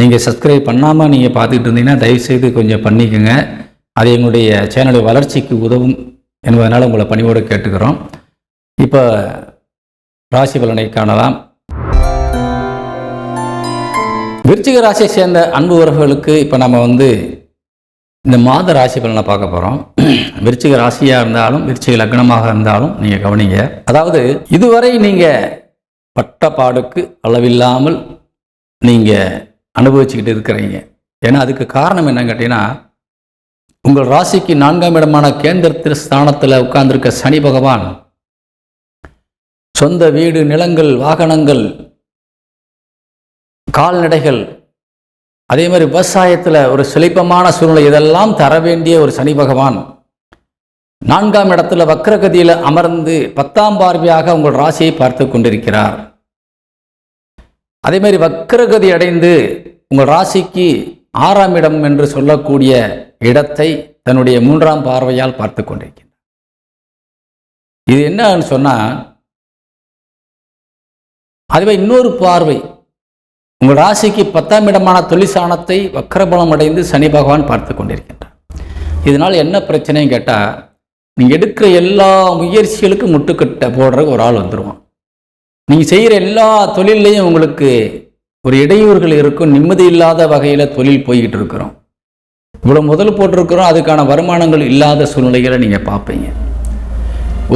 நீங்கள் சப்ஸ்கிரைப் பண்ணாமல் நீங்கள் பார்த்துக்கிட்டு இருந்தீங்கன்னா தயவுசெய்து கொஞ்சம் பண்ணிக்கோங்க. அது எங்களுடைய சேனலுடைய வளர்ச்சிக்கு உதவும் என்பதனால் உங்களை பணிவோடு கேட்டுக்கிறோம். இப்போ ராசி பலனை காணலாம். விருச்சிக ராசியை சேர்ந்த அன்பு உறவுகளுக்கு இப்போ நம்ம வந்து இந்த மாத ராசி பலனை பார்க்க போகிறோம் விருச்சிக ராசியாக இருந்தாலும் விருச்சிக லக்னமாக இருந்தாலும் நீங்கள் கவனிங்க. அதாவது இதுவரை நீங்கள் பட்ட பாடுக்கு அளவில்லாமல் நீங்கள் அனுபவிச்சுக்கிட்டு இருக்கிறீங்க. ஏன்னா அதுக்கு காரணம் என்னன்னு கேட்டீங்கன்னா உங்கள் ராசிக்கு நான்காம் இடமான கேந்திர ஸ்தானத்தில் உட்கார்ந்திருக்க சனி பகவான் சொந்த வீடு நிலங்கள் வாகனங்கள் கால்நடைகள் அதே மாதிரி விவசாயத்தில் ஒரு செழிப்பமான சூழ்நிலை இதெல்லாம் தர வேண்டிய ஒரு சனி பகவான். நான்காம் இடத்துல வக்ரகதியில் அமர்ந்து பத்தாம் பார்வையாக உங்கள் ராசியை பார்த்து கொண்டிருக்கிறார். அதே மாதிரி வக்கரகதி அடைந்து உங்கள் ராசிக்கு ஆறாம் இடம் என்று சொல்லக்கூடிய இடத்தை தன்னுடைய மூன்றாம் பார்வையால் பார்த்து கொண்டிருக்கின்றார். இது என்னன்னு சொன்னால் அதுவே இன்னொரு பார்வை. உங்கள் ராசிக்கு பத்தாம் இடமான தொழிற்சாணத்தை வக்கரபலம் அடைந்து சனி பகவான் பார்த்து கொண்டிருக்கின்றார். இதனால் என்ன பிரச்சனைன்னு கேட்டால் நீங்கள் எடுக்கிற எல்லா முயற்சிகளுக்கும் முட்டுக்கட்டை போடுற ஒரு ஆள் வந்துடுவான் நீங்கள் செய்கிற எல்லா தொழிலையும் உங்களுக்கு ஒரு இடையூறுகள் இருக்கும். நிம்மதி இல்லாத வகையில் தொழில் போய்கிட்டு இருக்கிறோம். இவ்வளோ முதல் போட்டிருக்கிறோம். அதுக்கான வருமானங்கள் இல்லாத சூழ்நிலைகளை நீங்கள் பார்ப்பீங்க.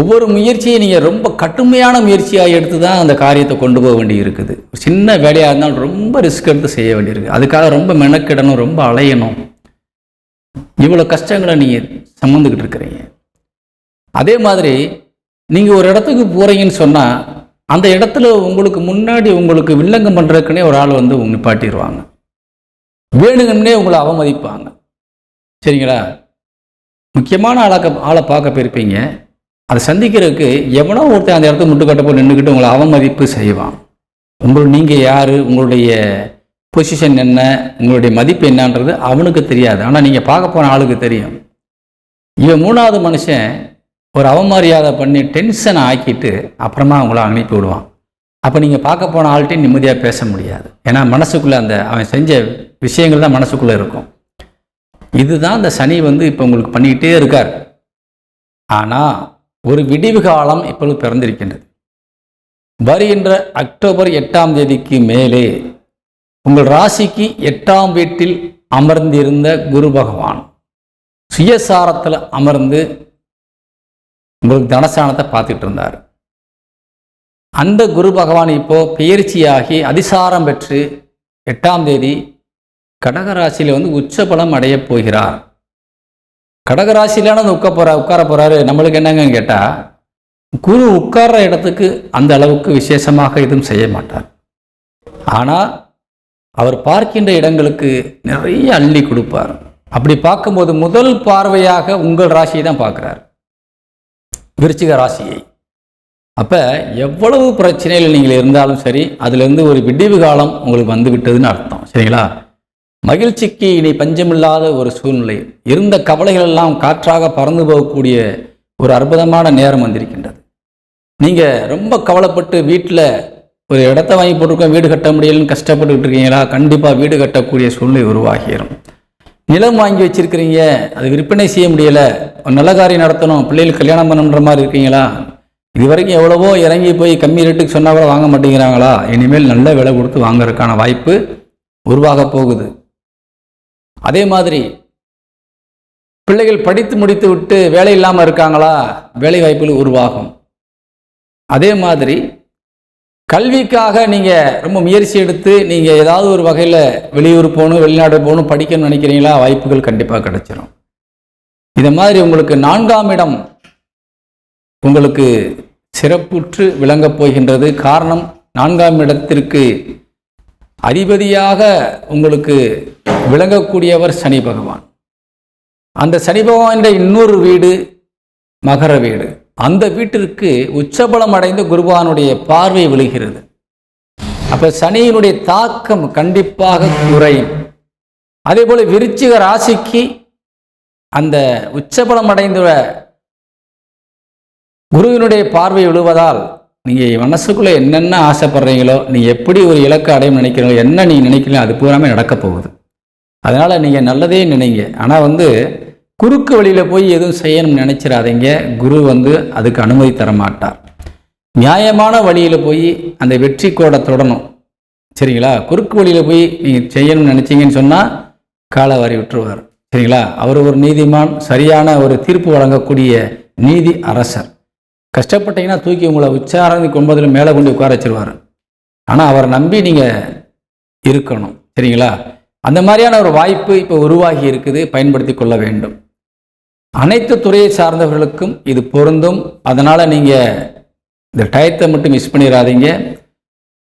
ஒவ்வொரு முயற்சியை நீங்கள் ரொம்ப கடுமையான முயற்சியாக எடுத்து தான் அந்த காரியத்தை கொண்டு போக வேண்டி இருக்குது. சின்ன வேலையாக இருந்தாலும் ரொம்ப ரிஸ்க் எடுத்து செய்ய வேண்டியிருக்கு அதுக்காக ரொம்ப மெனக்கிடணும் ரொம்ப அலையணும். இவ்வளோ கஷ்டங்களை நீங்கள் சம்மந்துக்கிட்டு இருக்கிறீங்க. அதே மாதிரி நீங்கள் ஒரு இடத்துக்கு போகிறீங்கன்னு சொன்னால் அந்த இடத்துல உங்களுக்கு முன்னாடி உங்களுக்கு வில்லங்கம் பண்ணுறதுக்குன்னே ஒரு ஆள் வந்து உங்க நிப்பாட்டிடுவாங்க வேணுங்கன்னே உங்களை அவமதிப்பாங்க. சரிங்களா? முக்கியமான ஆளாக்க ஆளை பார்க்க போயிருப்பீங்க. அதை சந்திக்கிறதுக்கு எவனோ ஒருத்தன் அந்த இடத்த முட்டுக்கட்ட போய் நின்றுக்கிட்டு உங்களை அவமதிப்பு செய்வான். உங்கள் நீங்கள் யார்? உங்களுடைய பொசிஷன் என்ன? உங்களுடைய மதிப்பு என்னன்றது அவனுக்கு தெரியாது. ஆனால் நீங்கள் பார்க்க போன ஆளுக்கு தெரியும். இவன் மூணாவது மனுஷன் ஒரு அவமரியாதை பண்ணி டென்ஷனை ஆக்கிட்டு அப்புறமா அவங்கள அனுப்பி விடுவான். அப்போ நீங்கள் பார்க்க போன ஆள்கிட்டையும் நிம்மதியாக பேச முடியாது. ஏன்னா மனசுக்குள்ளே அந்த அவன் செஞ்ச விஷயங்கள் தான் மனசுக்குள்ளே இருக்கும். இதுதான் அந்த சனி வந்து இப்போ உங்களுக்கு பண்ணிக்கிட்டே இருக்கார். ஆனால் ஒரு விடிவு காலம் இப்பொழுது பிறந்திருக்கின்றது. வருகின்ற அக்டோபர் எட்டாம் தேதிக்கு மேலே உங்கள் ராசிக்கு எட்டாம் வீட்டில் அமர்ந்திருந்த குரு பகவான். சுயசாரத்தில் அமர்ந்து உங்களுக்கு தனஸ்தானத்தை பார்த்துட்டு இருந்தார். அந்த குரு பகவான் இப்போ பெயர்ச்சியாகி அதிசாரம் பெற்று எட்டாம் தேதி கடகராசியில் வந்து உச்சபலம் அடைய போகிறார். கடகராசியிலான உட்கார போகிற உட்கார போறாரு நம்மளுக்கு என்னங்கன்னு கேட்டால் குரு உட்கார்ற இடத்துக்கு அந்த அளவுக்கு விசேஷமாக எதுவும் செய்ய மாட்டார். ஆனால் அவர் பார்க்கின்ற இடங்களுக்கு நிறைய அள்ளி கொடுப்பார். அப்படி பார்க்கும்போது முதல் பார்வையாக உங்கள் ராசியை தான் பார்க்குறார். விருச்சிக ராசியை. அப்போ எவ்வளவு பிரச்சனையில் நீங்கள் இருந்தாலும் சரி அதுலேருந்து ஒரு விடிவு காலம் உங்களுக்கு வந்து விட்டதுன்னு அர்த்தம். சரிங்களா? மகிழ்ச்சிக்கு இனி பஞ்சமில்லாத ஒரு சூழ்நிலை. இருந்த கவலைகள் எல்லாம் காற்றாக பறந்து போகக்கூடிய ஒரு அற்புதமான நேரம் வந்திருக்கின்றது. நீங்கள் ரொம்ப கவலைப்பட்டு வீட்டில் ஒரு இடத்த வாங்கி போட்டிருக்கோம் வீடு கட்ட முடியலன்னு கஷ்டப்பட்டுக்கிட்டு இருக்கீங்களா? கண்டிப்பாக வீடு கட்டக்கூடிய சூழ்நிலை உருவாகிடும் நிலம் வாங்கி வச்சிருக்கிறீங்க அது விற்பனை செய்ய முடியலை. ஒரு நல்ல காரியம் நடத்தணும் பிள்ளைகளுக்கு கல்யாணம் பண்ணணுன்ற மாதிரி இருக்கீங்களா? இது வரைக்கும் எவ்வளவோ இறங்கி போய் கம்மி ரேட்டுக்கு சொன்னால் கூட வாங்க மாட்டேங்கிறாங்களா? இனிமேல் நல்ல விலை கொடுத்து வாங்குறதுக்கான வாய்ப்பு உருவாக போகுது. அதே மாதிரி பிள்ளைகள் படித்து முடித்து விட்டு வேலை இல்லாமல் இருக்காங்களா? வேலை வாய்ப்புகள் உருவாகும். அதே மாதிரி கல்விக்காக நீங்கள் ரொம்ப முயற்சி எடுத்து நீங்கள் ஏதாவது ஒரு வகையில் வெளியூர் போகணும் வெளிநாடு போகணும் படிக்கணும்னு நினைக்கிறீங்களா? வாய்ப்புகள் கண்டிப்பாக கிடைச்சிரும். இதை மாதிரி உங்களுக்கு நான்காம் இடம் உங்களுக்கு சிறப்புற்று விளங்கப் போகின்றது. காரணம் நான்காம் இடத்திற்கு அதிபதியாக உங்களுக்கு விளங்கக்கூடியவர் சனி பகவான். அந்த சனி பகவான் இன்னொரு வீடு மகர வீடு. அந்த வீட்டிற்கு உச்சபலம் அடைந்த குருவானுடைய பார்வை விழுகிறது. அப்போ சனியினுடைய தாக்கம் கண்டிப்பாக குறையும். அதே போல் விருச்சிக ராசிக்கு அந்த உச்சபலம் அடைந்த குருவினுடைய பார்வை விழுவதால் நீங்கள் மனசுக்குள்ளே என்னென்ன ஆசைப்படுறீங்களோ நீங்கள் எப்படி ஒரு இலக்கை அடையும் நினைக்கிறீங்களோ என்ன நீங்கள் நினைக்கிறீங்களோ அது பூராமே நடக்க போகுது. அதனால் நீங்கள் நல்லதே நினைங்க. ஆனால் வந்து குறுக்கு வழியில் போய் எதுவும் செய்யணும்னு நினச்சிடாதீங்க குரு வந்து அதுக்கு அனுமதி தர மாட்டார் நியாயமான வழியில் போய் அந்த வெற்றி கோடை தொடணும். சரிங்களா? குறுக்கு வழியில் போய் நீங்கள் செய்யணும்னு நினச்சிங்கன்னு சொன்னால் காலை வாரி விட்டுருவார். சரிங்களா? அவர் ஒரு நீதிமான் சரியான ஒரு தீர்ப்பு வழங்கக்கூடிய நீதி அரசர். கஷ்டப்பட்டீங்கன்னா தூக்கி உங்களை உச்சாரத்துக்கு ஒன்பதில் மேலே கொண்டு உட்கார வச்சிருவார். ஆனால் அவரை நம்பி நீங்கள் இருக்கணும். சரிங்களா? அந்த மாதிரியான ஒரு வாய்ப்பு இப்போ உருவாகி இருக்குது. பயன்படுத்தி கொள்ள வேண்டும். அனைத்து துறையை சார்ந்தவர்களுக்கும் இது பொருந்தும். அதனால் நீங்கள் இந்த டயத்தை மட்டும் மிஸ் பண்ணிடாதீங்க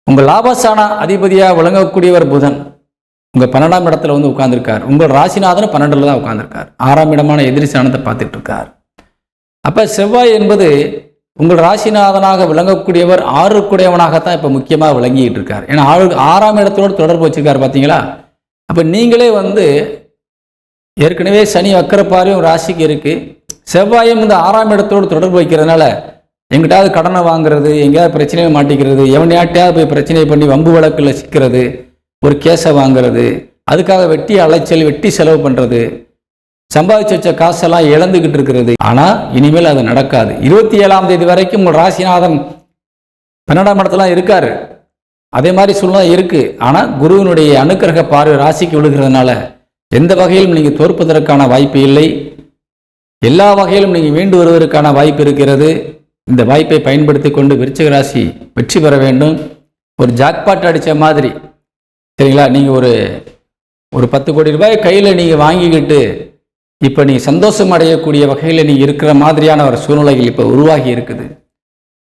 உங்கள் லாபஸ்தான அதிபதியாக விளங்கக்கூடியவர் புதன். உங்கள் பன்னெண்டாம் இடத்துல வந்து உட்காந்துருக்கார் உங்கள் ராசிநாதனும் பன்னெண்டில் தான் உட்காந்துருக்கார் ஆறாம் இடமான எதிரி ஸ்தானத்தை பார்த்துட்டு இருக்கார் அப்போ செவ்வாய் என்பது உங்கள் ராசிநாதனாக விளங்கக்கூடியவர் ஆறுக்குடையவனாகத்தான் இப்போ முக்கியமாக விளங்கிட்டு இருக்கார் ஏன்னா ஆறு ஆறாம் இடத்தோடு தொடர்பு வச்சிருக்காரு பார்த்தீங்களா அப்போ நீங்களே வந்து ஏற்கனவே சனி வக்கரப்பாறையும் ராசிக்கு இருக்குது செவ்வாயும் இந்த ஆறாம் இடத்தோடு தொடர்பு வைக்கிறதுனால எங்கிட்டாவது கடனை வாங்குறது எங்கேயாவது பிரச்சனையை மாட்டிக்கிறது எவனையாட்டையாவது போய் பிரச்சனை பண்ணி வம்பு வழக்கில் சிக்கிறது ஒரு கேஸை வாங்குறது அதுக்காக வெட்டி அலைச்சல் வெட்டி செலவு பண்ணுறது சம்பாதிச்சு வச்ச காசெல்லாம் இழந்துக்கிட்டு இருக்கிறது. ஆனால் இனிமேல் அது நடக்காது. இருபத்தி ஏழாம் தேதி வரைக்கும் உங்கள் ராசிநாதன் பன்னெண்டாம் இடத்துலாம் இருக்கார். அதே மாதிரி சூழ்நிலை இருக்குது ஆனால் குருவினுடைய அனுக்கிரக பார்வை ராசிக்கு விழுகிறதுனால எந்த வகையிலும் நீங்கள் தோற்பதற்கான வாய்ப்பு இல்லை. எல்லா வகையிலும் நீங்கள் மீண்டு வருவதற்கான வாய்ப்பு இருக்கிறது. இந்த வாய்ப்பை பயன்படுத்தி கொண்டு விருச்சிக ராசி வெற்றி பெற வேண்டும். ஒரு ஜாக்பாட் அடித்த மாதிரி. சரிங்களா? நீங்கள் ஒரு ஒரு பத்து கோடி ரூபாய் கையில் நீங்கள் வாங்கிக்கிட்டு இப்போ நீங்கள் சந்தோஷம் அடையக்கூடிய வகையில் நீங்கள் இருக்கிற மாதிரியான ஒரு சூழ்நிலைகள் இப்போ உருவாகி இருக்குது.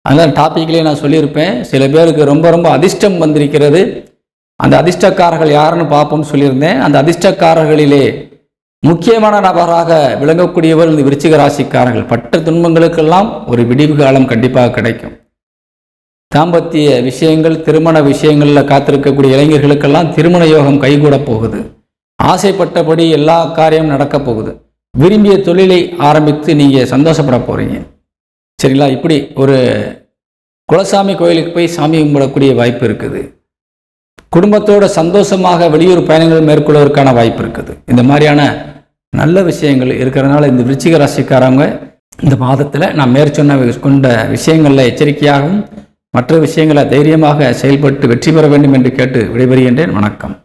அதனால் டாப்பிக்லேயே நான் சொல்லியிருப்பேன். சில பேருக்கு ரொம்ப ரொம்ப அதிர்ஷ்டம் வந்திருக்கிறது. அந்த அதிர்ஷ்டக்காரர்கள் யாருன்னு பார்ப்போம்னு சொல்லியிருந்தேன். அந்த அதிர்ஷ்டக்காரர்களிலே முக்கியமான நபராக விளங்கக்கூடியவர் இந்த விருச்சிக ராசிக்காரர்கள். பட்ட துன்பங்களுக்கெல்லாம் ஒரு விடிவு காலம் கண்டிப்பாக கிடைக்கும். தாம்பத்திய விஷயங்கள் திருமண விஷயங்களில் காத்திருக்கக்கூடிய இளைஞர்களுக்கெல்லாம் திருமண யோகம் கைகூட போகுது. ஆசைப்பட்டபடி எல்லா காரியமும் நடக்கப் போகுது. விரும்பிய தொழிலை ஆரம்பித்து நீங்கள் சந்தோஷப்பட போகிறீங்க சரிங்களா? இப்படி ஒரு குலசாமி கோயிலுக்கு போய் சாமி கும்பிடக்கூடிய வாய்ப்பு இருக்குது. குடும்பத்தோட சந்தோஷமாக வெளியூர் பயணங்கள் மேற்கொள்வதற்கான வாய்ப்பு இருக்குது. இந்த மாதிரியான நல்ல விஷயங்கள் இருக்கிறதுனால இந்த விருச்சிக ராசிக்காரங்க இந்த மாதத்தில் நான் மேற்சொன்ன கொண்ட விஷயங்களில் எச்சரிக்கையாகவும் மற்ற விஷயங்களை தைரியமாக செயல்பட்டு வெற்றி பெற வேண்டும் என்று கேட்டு விடைபெறுகின்றேன். வணக்கம்.